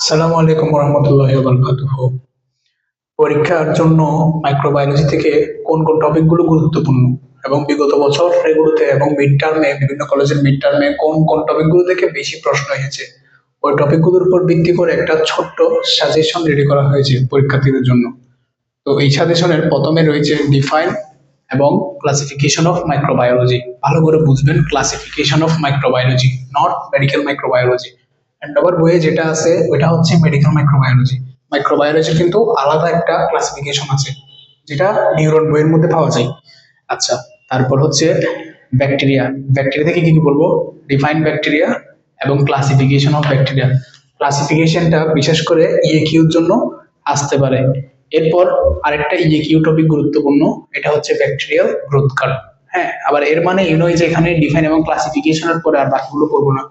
সালামু আলাইকুম রহমতুল্লাহ বরকাতুহ পরীক্ষার জন্য মাইক্রোবায়োলজি থেকে কোন কোন টপিকগুলো গুরুত্বপূর্ণ এবং বিগত বছর এগুলোতে এবং মিড টার্মে বিভিন্ন কলেজের মিড টার্মে কোন কোন টপিকগুলো থেকে বেশি প্রশ্ন এসেছে, ওই টপিকগুলোর উপর ভিত্তি করে একটা ছোট্ট সাজেশন রেডি করা হয়েছে পরীক্ষার্থীদের জন্য। তো এই সাজেশনের প্রথমে রয়েছে ডিফাইন এবং ক্লাসিফিকেশন অফ মাইক্রোবায়োলজি ভালো করে বুঝবেন classification of microbiology not medical microbiology and আবার বইয়ে যেটা আছে, ওইটা হচ্ছে মেডিকেল মাইক্রোবায়োলজি মাইক্রোবায়োলজি কিন্তু আলাদা একটা ক্লাসিফিকেশন আছে, যেটা নিউরন বইয়ের মধ্যে পাওয়া যায়। আচ্ছা তারপর হচ্ছে ব্যাকটেরিয়া ব্যাকটেরিয়া থেকে কি কি বলব? ডিফাইন ব্যাকটেরিয়া এবং ক্লাসিফিকেশন অফ ব্যাকটেরিয়া ক্লাসিফিকেশনটা বিশেষ করে ইএকিউর জন্য আসতে পারে। এরপর আরেকটা ইএকিউ টপিক গুরুত্বপূর্ণ, এটা হচ্ছে ব্যাকটেরিয়াল গ্রোথ কার্ভ হ্যাঁ আবার এর মানে এই নয় যে এখানে ডিফাইন এবং ক্লাসিফিকেশনের পরে আর বাকিগুলো করব না।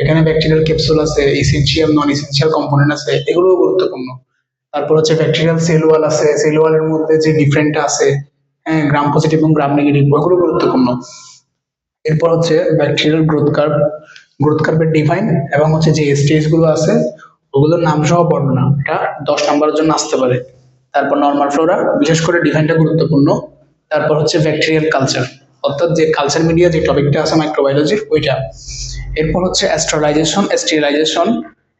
এখানে ব্যাকটেরিয়াল ক্যাপসুল আছে এসেনশিয়াল নন এসেনশিয়াল কম্পোনেন্ট আছে, এগুলোও গুরুত্বপূর্ণ। তারপর হচ্ছে ব্যাকটেরিয়াল সেল ওয়াল আছে সেল ওয়ালের মধ্যে যে ডিফারেন্টটা আছে হ্যাঁ গ্রাম পজিটিভ এবং গ্রাম নেগেটিভ ওগুলো গুরুত্বপূর্ণ। এরপর হচ্ছে ব্যাকটেরিয়াল গ্রোথ কার্ভ গ্রোথ কার্ভের ডিফাইন এবং হচ্ছে যে স্টেজগুলো আছে, ওগুলোর নাম সহ বর্ণনা এটা দশ নম্বরের জন্য আসতে পারে। তারপর নর্মাল ফ্লোরা বিশেষ করে ডিফাইনটা গুরুত্বপূর্ণ। তারপর হচ্ছে ব্যাকটেরিয়াল কালচার অর্থাৎ যে কালচার মিডিয়া যে টপিকটা আছে মাইক্রোবায়োলজির ওইটা। এরপর হচ্ছে অ্যাস্ট্রালাইজেশন স্টেরিলাইজেশন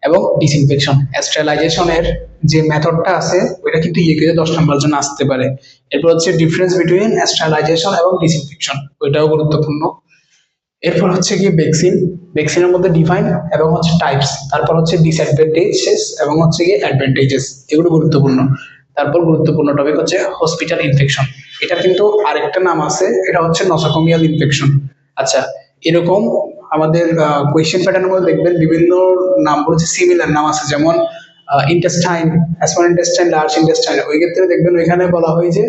এবং ডিসইনফেকশন অ্যাস্ট্রালাইজেশনের যে মেথডটা আছে, ওইটা কিন্তু ইয়ে দশ নম্বর জন্য আসতে পারে। এরপর হচ্ছে ডিফারেন্স বিটুইন অ্যাস্ট্রালাইজেশন এবং ডিসইনফেকশন ওইটাও গুরুত্বপূর্ণ। এরপর হচ্ছে কি ভ্যাকসিন ভ্যাকসিনের মধ্যে ডিফাইন এবং হচ্ছে টাইপস তারপর হচ্ছে ডিসঅ্যাডভান্টেজেস এবং হচ্ছে কি অ্যাডভান্টেজেস এগুলো গুরুত্বপূর্ণ। তারপর গুরুত্বপূর্ণ টপিক হচ্ছে হসপিটাল ইনফেকশন এটা কিন্তু আরেকটা নাম আছে, এটা হচ্ছে নসাকমিয়াল ইনফেকশন আচ্ছা এরকম আমাদের কোয়েশ্চেন প্যাটার্নের মধ্যে দেখবেন, বিভিন্ন নাম বলছে সিমিলার নাম আছে, যেমন intestine small intestine large intestine ওই ক্ষেত্রে দেখবেন ওইখানে বলা হয় যে,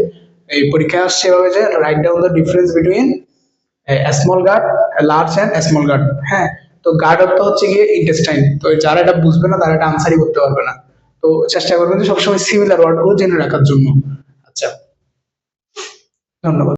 এই পরীক্ষা আসছে এভাবে যে write down the difference between small gut large and small gut হ্যাঁ? তো গার্ড অর্থ হচ্ছে গিয়ে ইন্টেস্টাইন তো যারা এটা বুঝবে না, তারা এটা আনসারই করতে পারবে না। তো চেষ্টা করবেন যে সবসময় সিমিলার ওয়ার্ডগুলো জেনে রাখার জন্য। আচ্ছা। ধন্যবাদ।